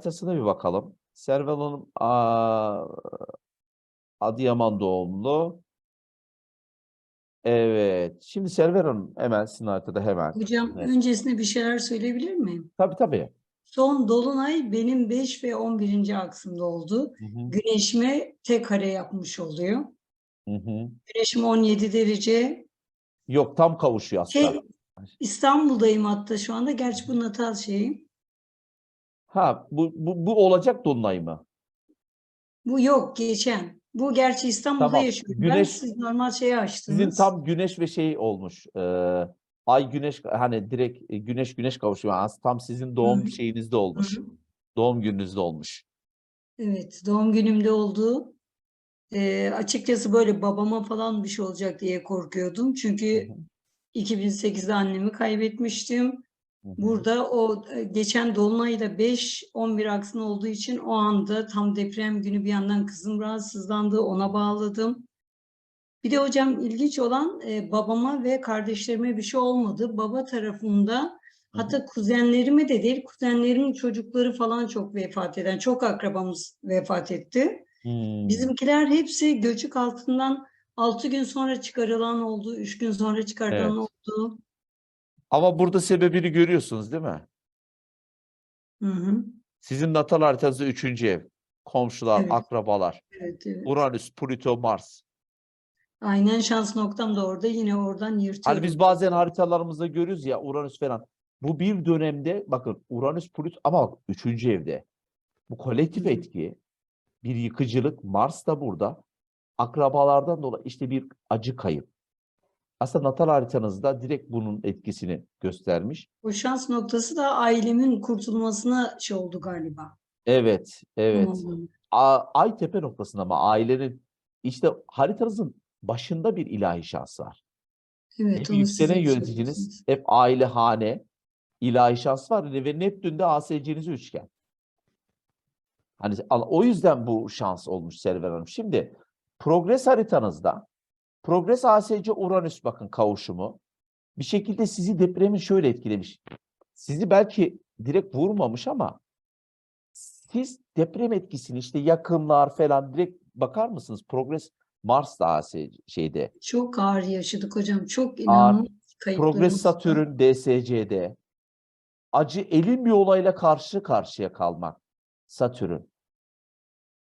Haritasına bir bakalım. Selver Hanım aa, Adıyaman doğumlu. Evet. Şimdi Selver Hanım hemen sizin haritada hemen. Hocam Evet. öncesinde bir şeyler söyleyebilir miyim? Tabii tabii. Son dolunay benim 5 ve 11. aksımda oldu. Hı hı, Güneşime tek kare yapmış oluyor. hı hı. Güneşim 17 derece. Yok tam kavuşuyor aslında. Şey, İstanbul'dayım hatta şu anda. Gerçi bu natal şeyim. Ha bu, bu, bu olacak dolunay mı? Bu yok geçen. Bu gerçi İstanbul'da Tamam. yaşıyorum. Ben Güneş- siz normal şeyi açtınız. Sizin tam güneş ve şey olmuş. e, ay güneş hani direkt e, güneş güneş kavuşuyor. Aslında tam sizin doğum Hı. şeyinizde olmuş. Doğum gününüzde olmuş. Evet, doğum günümde oldu. Ee, açıkçası böyle babama falan bir şey olacak diye korkuyordum. Çünkü Hı hı. 2008'de annemi kaybetmiştim. Burada o e, geçen dolunayda 5-11 aksın olduğu için o anda tam deprem günü bir yandan kızım rahatsızlandı. Ona bağladım. Bir de hocam ilginç olan e, babama ve kardeşlerime bir şey olmadı. Baba tarafında hatta kuzenlerime de değil kuzenlerimin çocukları falan çok vefat eden çok akrabamız vefat etti. Hmm. Bizimkiler hepsi göçük altından 6 gün sonra çıkarılan oldu, 3 gün sonra çıkarılan Evet. oldu. Ama burada sebebini görüyorsunuz değil mi? Hı hı. Sizin natal haritanızda üçüncü ev. Komşular, Evet. akrabalar. Evet, evet. Uranüs, Plüto, Mars. Aynen şans noktam da orada. Yine oradan Hani yırtıyorum. biz bazen haritalarımızda görürüz ya Uranüs falan. Bu bir dönemde bakın Uranüs, Plüto ama bak üçüncü evde. Bu kolektif hı. etki, bir yıkıcılık. Mars da burada. Akrabalardan dolayı işte bir acı kayıp. Aslında natal haritanızda direkt bunun etkisini göstermiş. O şans noktası da ailemin kurtulmasına şey oldu galiba. Evet, evet. A- Ay tepe noktasında ama ailenin işte haritanızın başında bir ilahi şans var. Evet, Hep yükselen yöneticiniz, hep aile, hane, ilahi şans var ve Neptün'de ASC'niz üçgen. Hani o yüzden bu şans olmuş Server Hanım. Şimdi progres haritanızda progres ASC Uranüs bakın kavuşumu bir şekilde sizi depremin şöyle etkilemiş. Sizi belki direkt vurmamış ama siz deprem etkisini işte yakınlar falan direkt bakar mısınız? Progres Mars da ASC şeyde. Çok ağır yaşadık hocam. Çok inanılmaz Progres kayıplarımız var. Satürn DSC'de. Acı elin bir olayla karşı karşıya kalmak. Satürn.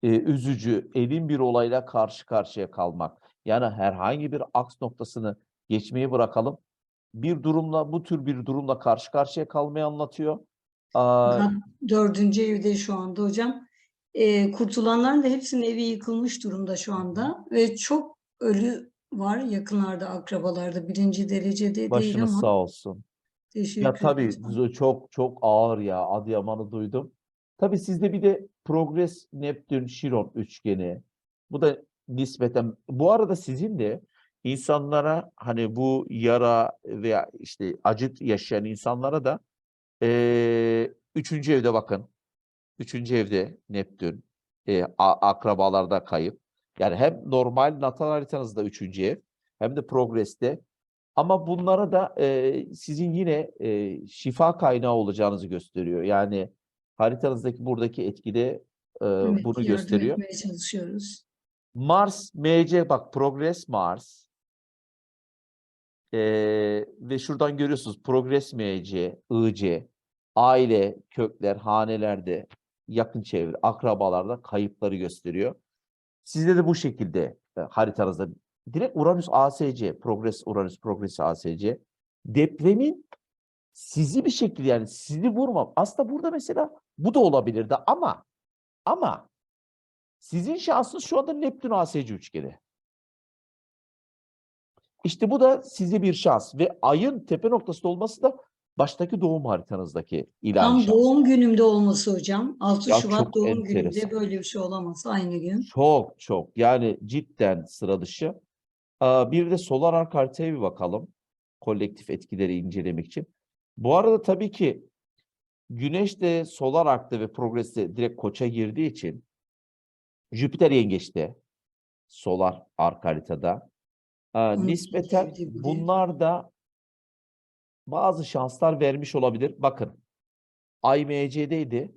Ee, üzücü, elin bir olayla karşı karşıya kalmak. Yani herhangi bir aks noktasını geçmeyi bırakalım. Bir durumla, bu tür bir durumla karşı karşıya kalmayı anlatıyor. Aa, dördüncü evde şu anda hocam. Ee, kurtulanların da hepsinin evi yıkılmış durumda şu anda. Ve çok ölü var yakınlarda, akrabalarda. Birinci derecede değil başınız ama sağ olsun. teşekkür Ya tabii zo- çok çok ağır ya Adıyaman'ı duydum. Tabii sizde bir de Progres Neptün Şiron üçgeni. Bu da nispeten bu arada sizin de insanlara hani bu yara veya işte acı yaşayan insanlara da eee, üçüncü evde bakın. Üçüncü evde Neptün a- akrabalarda kayıp. Yani hem normal natal haritanızda üçüncü ev hem de Progres'te ama bunlara da e, sizin yine e, şifa kaynağı olacağınızı gösteriyor. Yani haritanızdaki buradaki etkide e, Evet, bunu gösteriyor. çalışıyoruz. Mars, MC bak Progress Mars. E, ve şuradan görüyorsunuz Progress MC, IC, aile, kökler, hanelerde, yakın çevre, akrabalarda kayıpları gösteriyor. Sizde de bu şekilde e, haritanızda direkt Uranüs ASC, Progress Uranüs, Progress ASC depremin sizi bir şekilde yani sizi vurmam. Aslında burada mesela bu da olabilirdi ama ama sizin şansınız şu anda Neptün ASC üçgeni. İşte bu da size bir şans ve ayın tepe noktası olması da baştaki doğum haritanızdaki ilahi Tam şans. doğum günümde olması hocam. 6 Ya Şubat doğum enteresan. günümde böyle bir şey olamaz aynı gün. Çok çok yani cidden sıra dışı. Bir de solar arc haritaya bir bakalım. Kolektif etkileri incelemek için. Bu arada tabii ki Güneş de solar arkta ve progreste direkt koça girdiği için Jüpiter yengeçte solar ark haritada. Onu nispeten bunlar da bazı şanslar vermiş olabilir. Bakın Ay MC'deydi.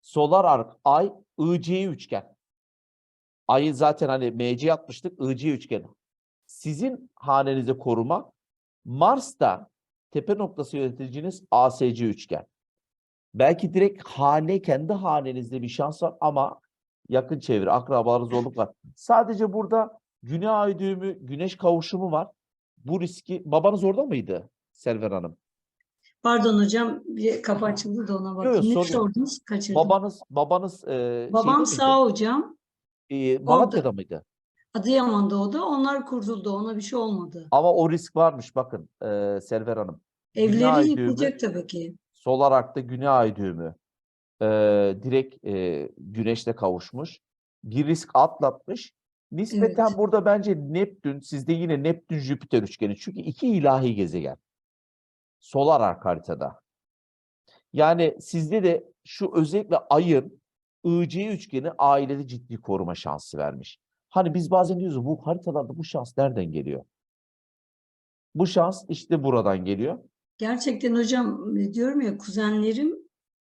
Solar ark ay IC üçgen. Ayı zaten hani MC atmıştık IC üçgen. Sizin hanenize koruma Mars'ta tepe noktası yöneticiniz ASC üçgen. Belki direkt hane kendi hanenizde bir şans var ama yakın çevre, akrabaları zorluk var. Sadece burada güney ay düğümü, güneş kavuşumu var. Bu riski babanız orada mıydı Selver Hanım? Pardon hocam bir kapı açıldı da ona yok, bakayım. Ne yok. sordunuz? Kaçırdım. Babanız babanız e, Babam sağ miydi? hocam. E, Malatya'da mıydı? Adıyaman'da o da. Onlar kurtuldu. Ona bir şey olmadı. Ama o risk varmış bakın e, Selver Hanım. Evleri yıkılacak tabii ki. solar arkta güney ay düğümü e, direkt e, güneşle kavuşmuş. Bir risk atlatmış. Nispeten Evet. burada bence Neptün, sizde yine Neptün Jüpiter üçgeni. Çünkü iki ilahi gezegen. Solar haritada. Yani sizde de şu özellikle ayın IC üçgeni ailede ciddi koruma şansı vermiş. Hani biz bazen diyoruz bu haritalarda bu şans nereden geliyor? Bu şans işte buradan geliyor. Gerçekten hocam diyorum ya kuzenlerim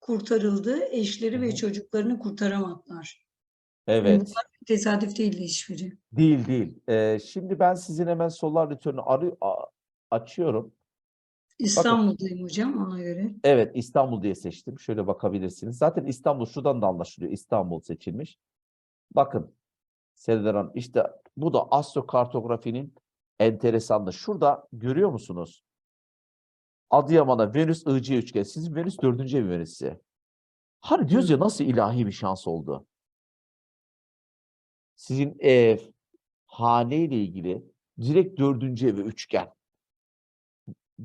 kurtarıldı. Eşleri ve çocuklarını kurtaramadılar. Evet. Bunlar tesadüf değildi hiçbiri. Değil değil. Ee, şimdi ben sizin hemen solar return'ü arı a- açıyorum. İstanbul'dayım hocam ona göre. Evet İstanbul diye seçtim. Şöyle bakabilirsiniz. Zaten İstanbul şuradan da anlaşılıyor. İstanbul seçilmiş. Bakın Serdar Hanım işte bu da astrokartografinin enteresanlığı. Şurada görüyor musunuz? Adıyaman'a Venüs IC üçgen. Sizin Venüs dördüncü ev Venüs'ü. Hani diyoruz ya nasıl ilahi bir şans oldu. Sizin ev, hane ile ilgili direkt dördüncü evi üçgen.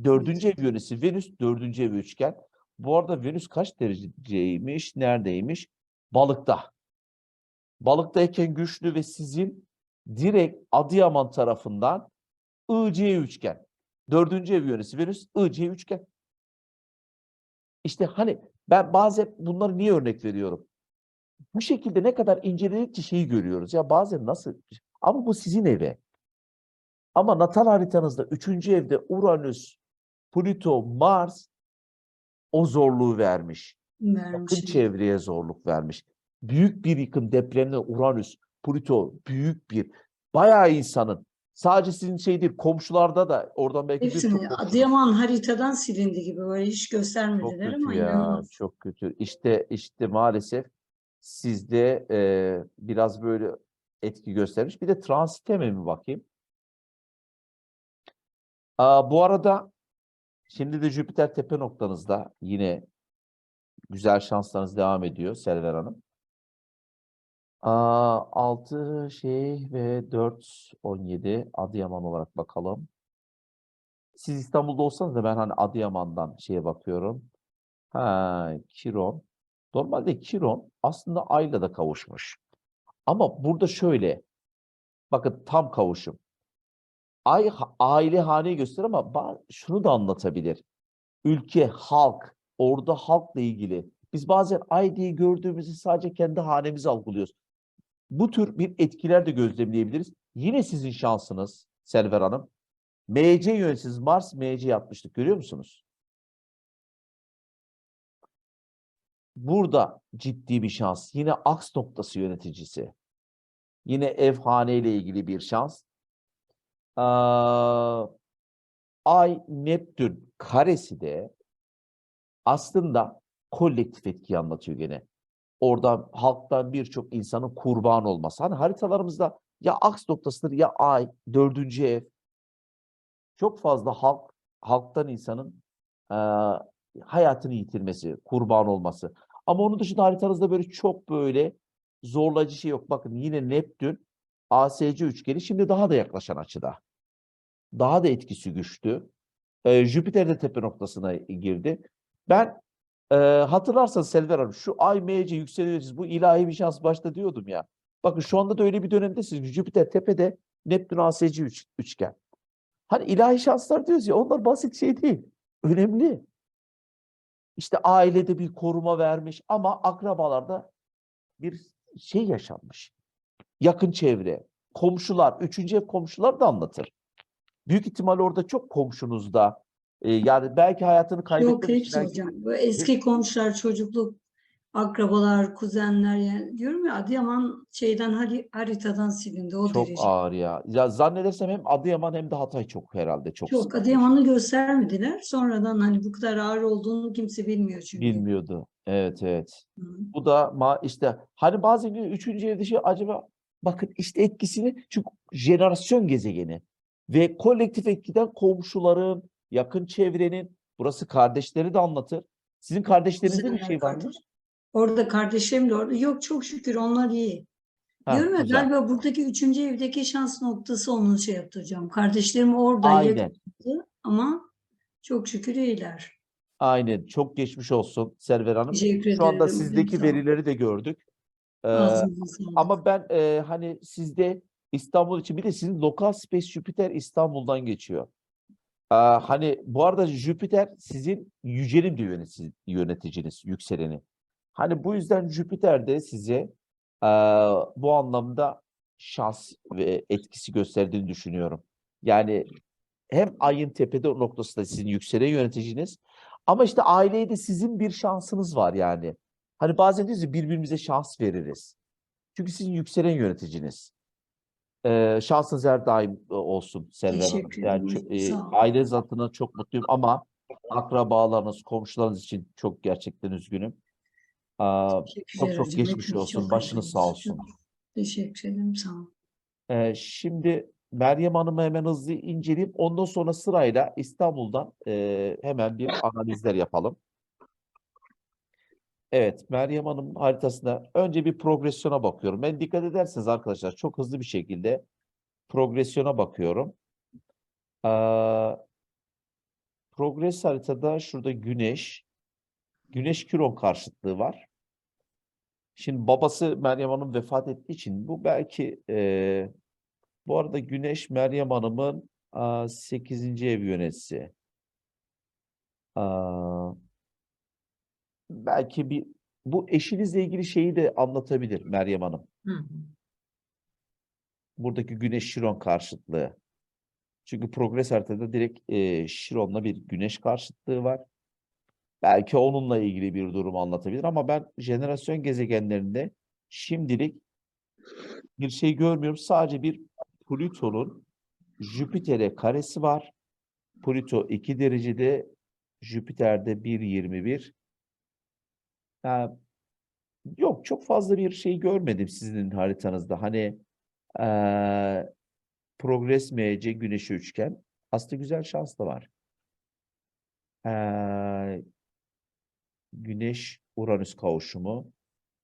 Dördüncü ev yönesi Venüs, dördüncü evi üçgen. Bu arada Venüs kaç dereceymiş, neredeymiş? Balıkta. Balıktayken güçlü ve sizin direkt Adıyaman tarafından IC üçgen. Dördüncü ev yönesi Venüs, IC üçgen. İşte hani ben bazen bunları niye örnek veriyorum? Bu şekilde ne kadar inceledikçe şeyi görüyoruz. Ya bazen nasıl? Ama bu sizin eve. Ama natal haritanızda üçüncü evde Uranüs, Plüto, Mars o zorluğu vermiş. Yakın Vermişim. çevreye zorluk vermiş. Büyük bir yıkım depremle Uranüs, Plüto büyük bir bayağı insanın sadece sizin şey değil komşularda da oradan belki Hepsini komşunuz- Adıyaman haritadan silindi gibi böyle hiç çok göstermediler kötü ama ya inanılmaz. çok kötü. İşte işte maalesef sizde e, biraz böyle etki göstermiş. Bir de transiteme mi bakayım? Aa, bu arada şimdi de Jüpiter tepe noktanızda yine güzel şanslarınız devam ediyor Selver Hanım. Aa, 6 şey ve 4 17 Adıyaman olarak bakalım. Siz İstanbul'da olsanız da ben hani Adıyaman'dan şeye bakıyorum. Ha, Kiron. Normalde Kiron aslında Ay'la da kavuşmuş. Ama burada şöyle. Bakın tam kavuşum. Ay aile haneyi gösterir ama şunu da anlatabilir. Ülke, halk, orada halkla ilgili. Biz bazen ay diye gördüğümüzü sadece kendi hanemizi algılıyoruz. Bu tür bir etkiler de gözlemleyebiliriz. Yine sizin şansınız Selver Hanım. MC yöneticiniz Mars MC yapmıştık görüyor musunuz? Burada ciddi bir şans. Yine aks noktası yöneticisi. Yine ev hane ile ilgili bir şans. Aa, Ay Neptün karesi de aslında kolektif etkiyi anlatıyor gene. Oradan halktan birçok insanın kurban olması. Hani haritalarımızda ya aks noktasıdır ya ay, dördüncü ev. Çok fazla halk, halktan insanın eee, hayatını yitirmesi, kurban olması. Ama onun dışında haritanızda böyle çok böyle zorlayıcı şey yok. Bakın yine Neptün ASC üçgeni şimdi daha da yaklaşan açıda. Daha da etkisi güçlü. Ee, Jüpiter de tepe noktasına girdi. Ben e, hatırlarsanız Selver Hanım şu ay MC yükseliyoruz. Bu ilahi bir şans başta diyordum ya. Bakın şu anda da öyle bir dönemdesiniz. Jüpiter tepede Neptün ASC üç- üçgen. Hani ilahi şanslar diyoruz ya onlar basit şey değil. Önemli. İşte ailede bir koruma vermiş ama akrabalarda bir şey yaşanmış. Yakın çevre, komşular, üçüncü ev komşular da anlatır. Büyük ihtimal orada çok komşunuzda e, yani belki hayatını Yok kaybetmemiş. hepsi belki- hocam. Bu eski komşular çocukluk akrabalar, kuzenler yani diyorum ya Adıyaman şeyden hari- haritadan silindi o Çok derece. ağır ya. Ya zannedersem hem Adıyaman hem de Hatay çok herhalde çok Çok sıkıntı. Adıyaman'ı göstermediler. Sonradan hani bu kadar ağır olduğunu kimse bilmiyor çünkü. Bilmiyordu. Evet evet. Hı. Bu da ma işte hani bazen diyor üçüncü evde şey acaba bakın işte etkisini çünkü jenerasyon gezegeni ve kolektif etkiden komşuların, yakın çevrenin burası kardeşleri de anlatır. Sizin kardeşlerinizde bir şey var mı? Orada kardeşlerim de orada. Yok çok şükür onlar iyi. Ha, Diyorum ya güzel. galiba buradaki üçüncü evdeki şans noktası onun şey yaptı hocam. Kardeşlerim orada Aynen. yakındı ama çok şükür iyiler. Aynen. Çok geçmiş olsun Server Hanım. Teşekkür Şu anda ederim. sizdeki Sağ olun. verileri de gördük. Ee, Ağzınıza sağlık. Ama ben e, hani sizde İstanbul için bir de sizin lokal space Jüpiter İstanbul'dan geçiyor. Ee, hani bu arada Jüpiter sizin yücelim de yönetici- yöneticiniz, yükseleni. Hani bu yüzden Jüpiter de size e, bu anlamda şans ve etkisi gösterdiğini düşünüyorum. Yani hem ayın tepede noktası da sizin yükselen yöneticiniz ama işte aileye de sizin bir şansınız var yani. Hani bazen diyoruz birbirimize şans veririz. Çünkü sizin yükselen yöneticiniz. Ee, şansınız her daim e, olsun Selver Hanım. Yani e, aileniz adına çok mutluyum ama akrabalarınız, komşularınız için çok gerçekten üzgünüm. Aa, çok çok geçmiş Hepiniz olsun. çok Başınız sağ olsun. Teşekkür ederim. Sağ olun. Ee, şimdi Meryem Hanım'ı hemen hızlı inceleyip ondan sonra sırayla İstanbul'dan e, hemen bir analizler yapalım. Evet, Meryem Hanım haritasında önce bir progresyona bakıyorum. Ben dikkat ederseniz arkadaşlar çok hızlı bir şekilde progresyona bakıyorum. Ee, progres haritada şurada Güneş, Güneş Kiron karşıtlığı var. Şimdi babası Meryem Hanım vefat ettiği için bu belki e, bu arada Güneş Meryem Hanım'ın 8. ev yöneticisi. Aa, belki bir bu eşinizle ilgili şeyi de anlatabilir Meryem Hanım. Hı hı. Buradaki Güneş Şiron karşıtlığı. Çünkü progres haritada direkt e, Şiron'la bir Güneş karşıtlığı var. Belki onunla ilgili bir durum anlatabilir ama ben jenerasyon gezegenlerinde şimdilik bir şey görmüyorum. Sadece bir Plüton'un Jüpiter'e karesi var. Plüto 2 derecede, Jüpiter'de 1.21. Ha, yok çok fazla bir şey görmedim sizin haritanızda. Hani eee Progress MC Güneş'e üçgen. Aslında güzel şans da var. Eee, Güneş Uranüs kavuşumu.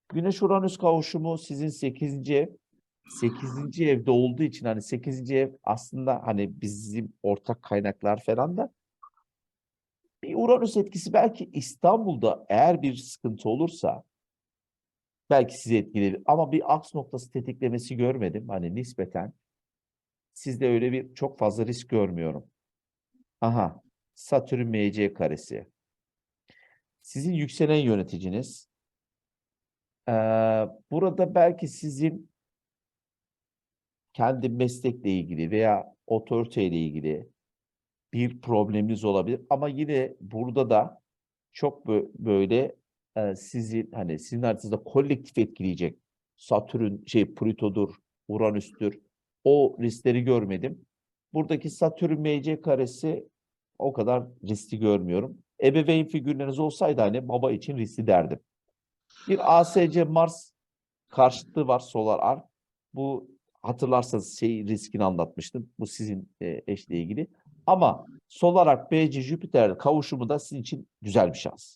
Güneş Uranüs kavuşumu sizin 8. ev. 8. evde olduğu için hani 8. ev aslında hani bizim ortak kaynaklar falan da bir Uranüs etkisi belki İstanbul'da eğer bir sıkıntı olursa belki sizi etkiler ama bir aks noktası tetiklemesi görmedim hani nispeten sizde öyle bir çok fazla risk görmüyorum. Aha Satürn MC karesi. Sizin yükselen yöneticiniz Eee, burada belki sizin kendi meslekle ilgili veya otoriteyle ilgili bir probleminiz olabilir. Ama yine burada da çok bö- böyle e, sizin hani sizin haritanızda kolektif etkileyecek Satürn şey Plüto'dur, Uranüs'tür. O riskleri görmedim. Buradaki Satürn MC karesi o kadar riskli görmüyorum. Ebeveyn figürleriniz olsaydı hani baba için riskli derdim. Bir ASC Mars karşıtlığı var Solar Arc. Bu hatırlarsanız şey riskini anlatmıştım. Bu sizin e, eşle ilgili. Ama Solar Arc BC Jüpiter kavuşumu da sizin için güzel bir şans.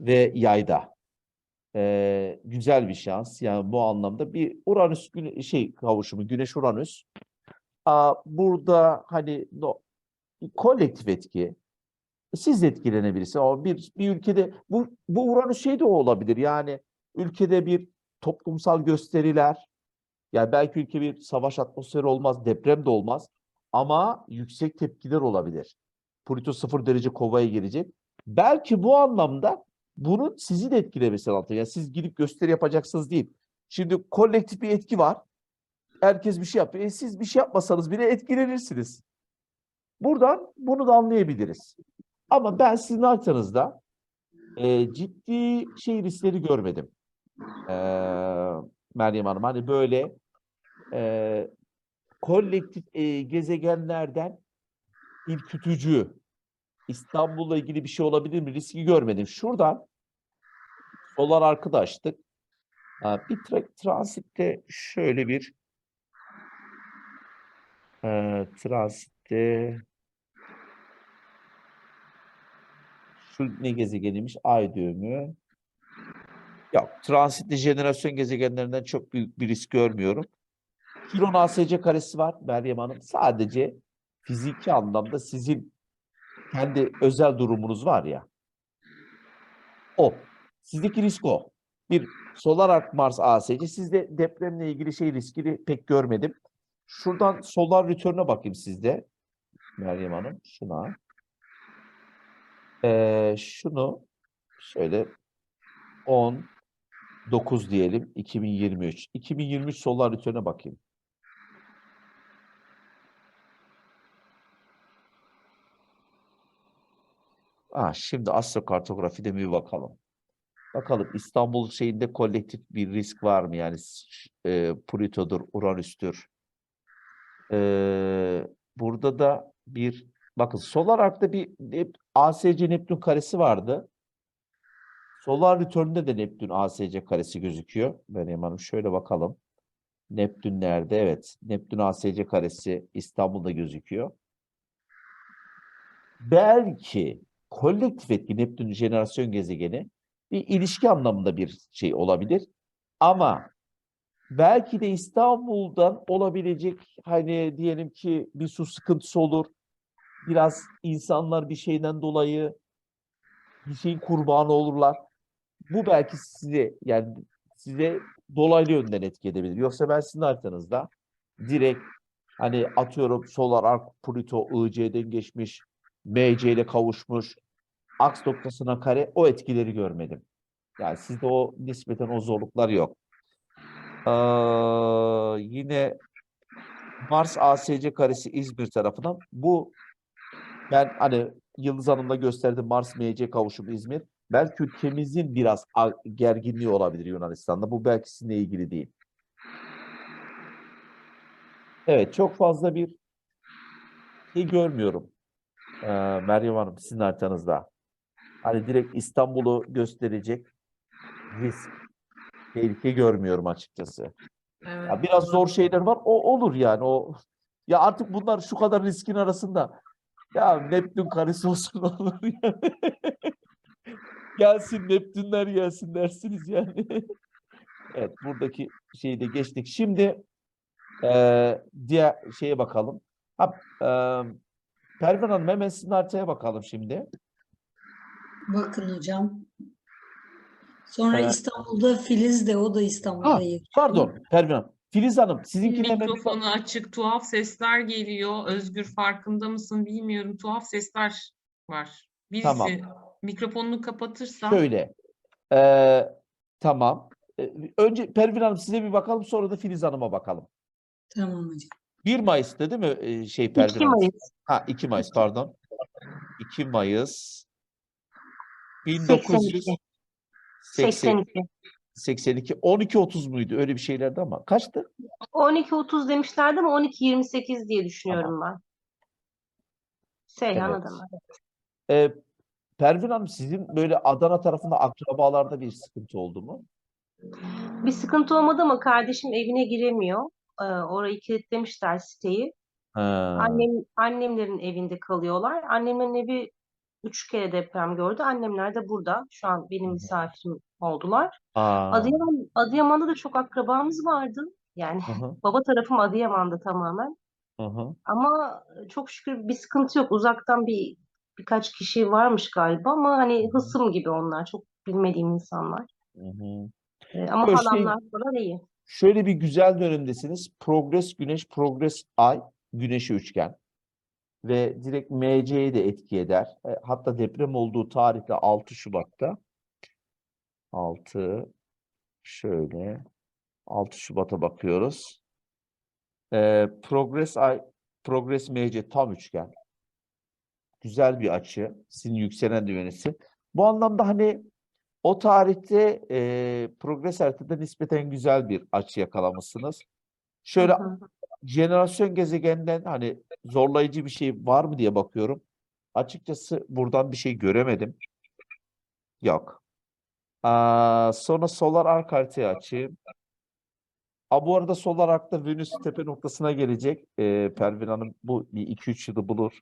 Ve yayda. E, güzel bir şans. Yani bu anlamda bir Uranüs güne- şey kavuşumu Güneş Uranüs. Aa, burada hani no, kolektif etki siz etkilenebilirsiniz. Ama bir, bir ülkede bu, bu Uranüs şey de olabilir. Yani ülkede bir toplumsal gösteriler, yani belki ülke bir savaş atmosferi olmaz, deprem de olmaz ama yüksek tepkiler olabilir. Plüto sıfır derece kovaya girecek. Belki bu anlamda bunun sizi de etkilemesi altında. Yani siz gidip gösteri yapacaksınız değil. Şimdi kolektif bir etki var. Herkes bir şey yapıyor. E siz bir şey yapmasanız bile etkilenirsiniz. Buradan bunu da anlayabiliriz. Ama ben sizin haritanızda e, ciddi şey riskleri görmedim. E, Meryem Hanım hani böyle e, kolektif e, gezegenlerden ürkütücü İstanbul'la ilgili bir şey olabilir mi? Riski görmedim. Şuradan solar arkı da açtık. Ha, bir tra- transitte şöyle bir e, transitte şu ne gezegeniymiş? Ay düğümü. Yok, transitli jenerasyon gezegenlerinden çok büyük bir risk görmüyorum. Kiron ASC karesi var Meryem Hanım. Sadece fiziki anlamda sizin kendi özel durumunuz var ya. O. Sizdeki risk o. Bir solar arc Mars ASC. Sizde depremle ilgili şey riskini pek görmedim. Şuradan solar return'e bakayım sizde. Meryem Hanım. Şuna. Ee, şunu şöyle 10 9 diyelim 2023. 2023 solar return'e bakayım. Ah, şimdi astrokartografide bir bakalım. Bakalım İstanbul şeyinde kolektif bir risk var mı? Yani e, Plüto'dur, Uranüs'tür. Ee, burada da bir bakın solar arc'ta bir ASC Neptün karesi vardı. Solar return'de de Neptün ASC karesi gözüküyor. Meryem Hanım şöyle bakalım. Neptün nerede? Evet. Neptün ASC karesi İstanbul'da gözüküyor. Belki kolektif etki Neptün jenerasyon gezegeni bir ilişki anlamında bir şey olabilir. Ama belki de İstanbul'dan olabilecek hani diyelim ki bir su sıkıntısı olur. Biraz insanlar bir şeyden dolayı bir şeyin kurbanı olurlar. Bu belki size yani size dolaylı yönden etki edebilir. Yoksa ben sizin haritanızda direkt hani atıyorum Solar Arc Pluto IC'den geçmiş, MC ile kavuşmuş, aks noktasına kare o etkileri görmedim. Yani sizde o nispeten o zorluklar yok. Ee, yine Mars ASC karesi İzmir tarafından bu ben hani Yıldız Hanım'da gösterdim Mars MC kavuşumu İzmir. Belki ülkemizin biraz gerginliği olabilir Yunanistan'da. Bu belki sizinle ilgili değil. Evet, çok fazla bir şey görmüyorum. Ee, Meryem Hanım sizin haritanızda. Hani direkt İstanbul'u gösterecek risk, tehlike görmüyorum açıkçası. Evet. Ya biraz zor şeyler var. O olur yani. O ya artık bunlar şu kadar riskin arasında. Ya Neptün karesi olsun olur yani. Gelsin Neptünler gelsin dersiniz yani. Evet buradaki şeyi de geçtik. Şimdi eee diğer şeye bakalım. Ha, eee Pervin Hanım hemen sizin haritaya bakalım şimdi. Bakın hocam. Sonra Ee, İstanbul'da Filiz de o da İstanbul'da Ha, yaşıyor. Pardon Pervin Hanım. Filiz Hanım sizinkini hemen Mikrofonu açık, tuhaf sesler geliyor. Özgür farkında mısın bilmiyorum. Tuhaf sesler var. Birisi Tamam. mikrofonunu kapatırsa Şöyle. eee, tamam. Eee, önce Pervin Hanım size bir bakalım sonra da Filiz Hanım'a bakalım. Tamam hocam. 1 Mayıs'ta değil mi eee, şey Pervin 2 Hanım? Mayıs Ha 2 Mayıs pardon. 2 Mayıs 1982 82. 82 12.30 muydu? Öyle bir şeylerdi ama kaçtı? 12.30 demişlerdi ama 12.28 diye düşünüyorum ben. Seyhan Evet. Adana. Ee, Pervin Hanım sizin böyle Adana tarafında akrabalarda bir sıkıntı oldu mu? Bir sıkıntı olmadı ama kardeşim evine giremiyor. Ee, orayı kilitlemişler siteyi. Ha, Annem, annemlerin evinde kalıyorlar. Annemin evi üç kere deprem gördü. Annemler de burada. Şu an benim misafirim oldular. aa, Adıyaman, Adıyaman'da da çok akrabamız vardı. Yani hı hı, baba tarafım Adıyaman'da tamamen. hı hı, Ama çok şükür bir sıkıntı yok. Uzaktan bir birkaç kişi varmış galiba ama hani hısım gibi onlar. Çok bilmediğim insanlar. hı hı. Ee, ama Böyle şey- halamlar falan iyi. Şöyle bir güzel dönemdesiniz. Progress Güneş, Progress Ay, Güneşi üçgen. Ve direkt MC'yi de etki eder. E, hatta deprem olduğu tarihte 6 Şubat'ta. 6 şöyle 6 Şubat'a bakıyoruz. E, Progress Ay, Progress MC tam üçgen. Güzel bir açı. Sizin yükselen düğmesi. Bu anlamda hani o tarihte e, progres haritada nispeten güzel bir açı yakalamışsınız. Şöyle Hı hı. jenerasyon gezegenden hani zorlayıcı bir şey var mı diye bakıyorum. Açıkçası buradan bir şey göremedim. Yok. Aa, sonra solar arc haritayı açayım. Aa, bu arada solar arc'ta Venüs tepe noktasına gelecek. Ee, Pervin Hanım bu bir 2-3 yılı bulur.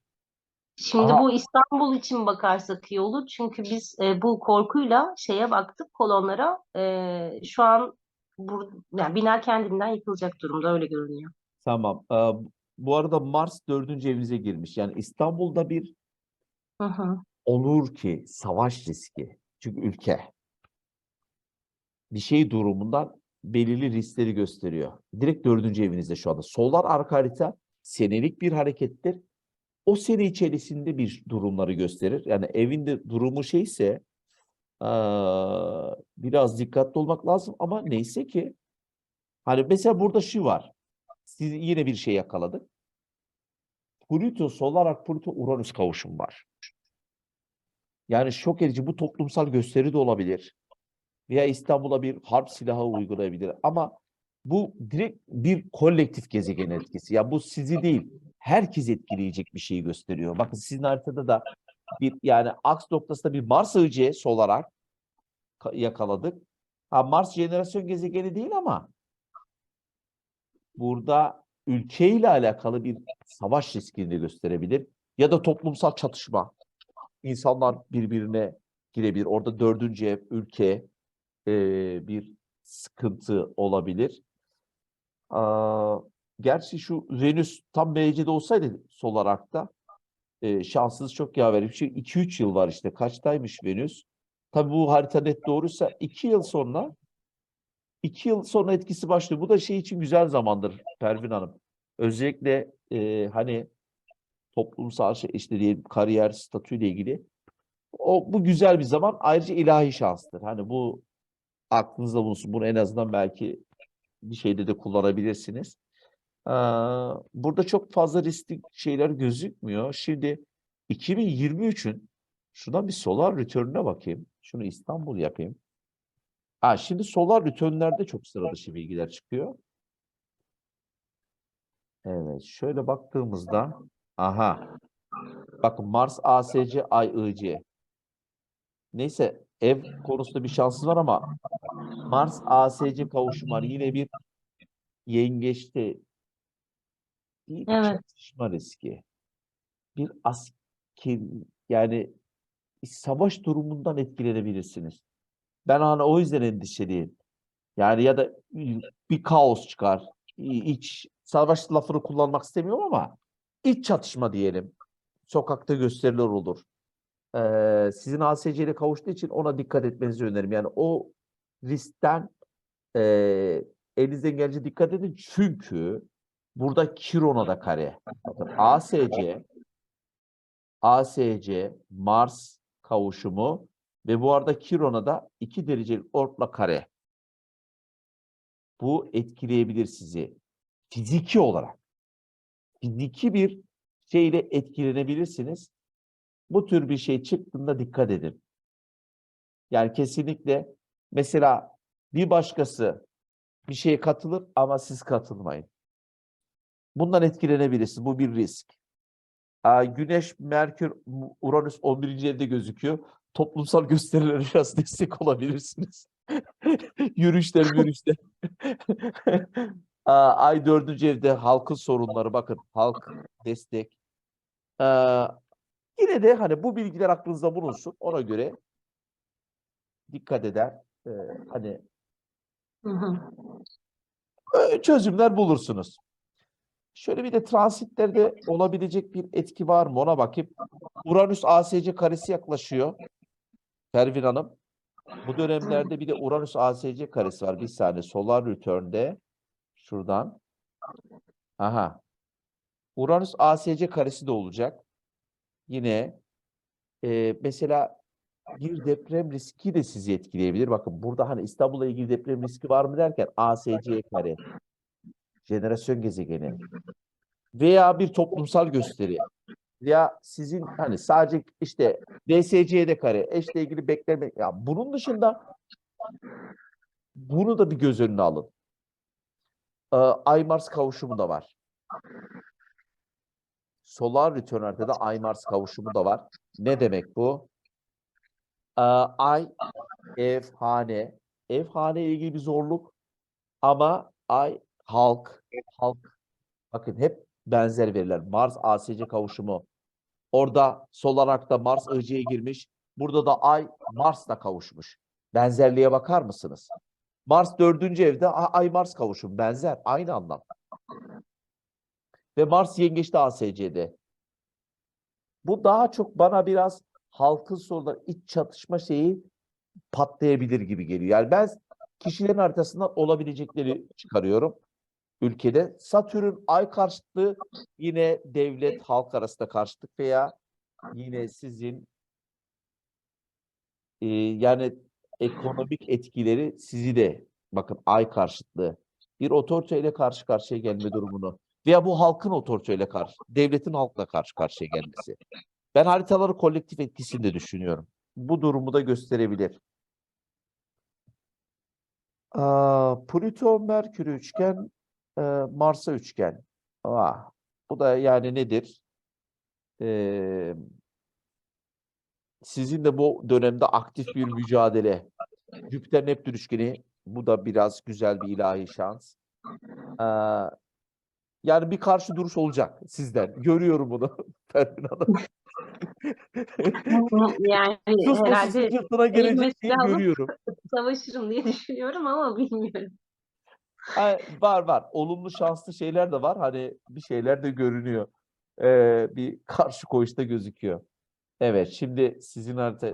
Şimdi Aha. bu İstanbul için bakarsak iyi olur. Çünkü biz e, bu korkuyla şeye baktık kolonlara. E, şu an bur yani bina kendinden yıkılacak durumda öyle görünüyor. Tamam. Aa, bu arada Mars dördüncü evinize girmiş. Yani İstanbul'da bir Hı hı. olur ki savaş riski. Çünkü ülke bir şey durumundan belirli riskleri gösteriyor. Direkt dördüncü evinizde şu anda. Solar arka harita senelik bir harekettir. O sene içerisinde bir durumları gösterir. Yani evinde durumu şeyse biraz dikkatli olmak lazım ama neyse ki hani mesela burada şu var. Siz yine bir şey yakaladık. Plüto, solar arc Plüto Uranüs kavuşum var. Yani şok edici bu toplumsal gösteri de olabilir. Veya İstanbul'a bir harp silahı uygulayabilir. Ama bu direkt bir kolektif gezegen etkisi. Ya bu sizi değil, herkes etkileyecek bir şeyi gösteriyor. Bakın sizin haritada da bir yani aks noktasında bir Mars öğeci olarak ka- yakaladık. Ha Mars jenerasyon gezegeni değil ama burada ülkeyle alakalı bir savaş riskini gösterebilir. Ya da toplumsal çatışma. İnsanlar birbirine girebilir. Orada dördüncü ev, ülke eee, bir sıkıntı olabilir. Aa, gerçi şu Venüs tam BC'de olsaydı sol olarakta eee şanssız çok yaver. 2-3 yıl var işte. Kaçtaymış Venüs? Tabii bu harita net doğruysa 2 yıl sonra 2 yıl sonra etkisi başlıyor. Bu da şey için güzel zamandır Pervin Hanım. Özellikle eee, hani toplumsal şey işte diyelim kariyer statüyle ilgili o bu güzel bir zaman. Ayrıca ilahi şanstır. Hani bu aklınızda bulunsun. Bunu en azından belki bir şeyde de kullanabilirsiniz. Burada çok fazla riskli şeyler gözükmüyor. Şimdi 2023'ün şuradan bir solar return'üne bakayım. Şunu İstanbul yapayım. Ha, şimdi solar return'lerde çok sıra dışı bilgiler çıkıyor. Evet, şöyle baktığımızda aha. Bakın Mars ASC Ay IC. Neyse ev konusunda bir şanssız var ama Mars ASC kavuşum. Yine bir yengeçte bir Evet. çatışma riski. Bir asker yani savaş durumundan etkilenebilirsiniz. Ben hani o yüzden endişeliyim. Yani ya da bir kaos çıkar. İç savaş lafını kullanmak istemiyorum ama iç çatışma diyelim. Sokakta gösteriler olur. Ee, sizin ASC ile kavuştuğu için ona dikkat etmenizi öneririm. Yani o riskten eee elinizden gelince dikkat edin. Çünkü burada Kiron'a da kare. Bakın ASC ASC Mars kavuşumu ve bu arada Kiron'a da 2 derecelik ortla kare. Bu etkileyebilir sizi fiziki olarak. Fiziki bir şeyle etkilenebilirsiniz. Bu tür bir şey çıktığında dikkat edin. Yani kesinlikle mesela bir başkası bir şeye katılır ama siz katılmayın. Bundan etkilenebilirsiniz. Bu bir risk. Güneş, Merkür, Uranüs 11. evde gözüküyor. Toplumsal gösterilere biraz destek olabilirsiniz. Yürüyüşler, yürüyüşler. Ay 4. evde halkın sorunları. Bakın halk destek. Yine de hani bu bilgiler aklınızda bulunsun. Ona göre dikkat eder. Ee, hani e, çözümler bulursunuz. Şöyle bir de transitlerde olabilecek bir etki var mı ona bakayım. Uranüs ASC karesi yaklaşıyor. Pervin Hanım. Bu dönemlerde bir de Uranüs ASC karesi var. Bir saniye. Solar Return'de şuradan. Aha. Uranüs ASC karesi de olacak. Yine e, mesela bir deprem riski de sizi etkileyebilir. Bakın burada hani İstanbul'la ilgili deprem riski var mı derken ASC kare. Jenerasyon gezegeni. Veya bir toplumsal gösteri. ya sizin hani sadece işte DSC'de kare eşle ilgili bekleme ya bunun dışında bunu da bir göz önüne alın. Ee, Ay Mars kavuşumu da var. Solar return haritada Ay Mars kavuşumu da var. Ne demek bu? Ee, Ay ev, hane. Ev, hane ile ilgili bir zorluk. Ama ay, halk, halk. Bakın hep benzer veriler. Mars ASC kavuşumu. Orada sol olarak Mars IC'ye girmiş. Burada da ay Mars'la kavuşmuş. Benzerliğe bakar mısınız? Mars dördüncü evde ay Mars kavuşum. Benzer. Aynı anlam. Ve Mars yengeçte ASC'de. Bu daha çok bana biraz halkın soruları iç çatışma şeyi patlayabilir gibi geliyor. Yani ben kişilerin haritasından olabilecekleri çıkarıyorum ülkede. Satürn ay karşıtlığı yine devlet halk arasında karşıtlık veya yine sizin e, yani ekonomik etkileri sizi de bakın ay karşıtlığı bir otoriteyle karşı karşıya gelme durumunu veya bu halkın otoriteyle karşı devletin halkla karşı karşıya gelmesi. Ben haritaları kolektif etkisini de düşünüyorum. Bu durumu da gösterebilir. Aa, Plüton Merkür üçgen, e, Mars'a üçgen. Ah, bu da yani nedir? Ee, sizin de bu dönemde aktif bir mücadele. Jüpiter Neptün üçgeni bu da biraz güzel bir ilahi şans. Aa, yani bir karşı duruş olacak sizden. Görüyorum bunu Pervin Hanım. Yani Sus herhalde gelecek diye görüyorum. savaşırım diye düşünüyorum ama bilmiyorum. Ha, var var. Olumlu şanslı şeyler de var. Hani bir şeyler de görünüyor. Ee, bir karşı koyuşta gözüküyor. Evet, şimdi sizin harita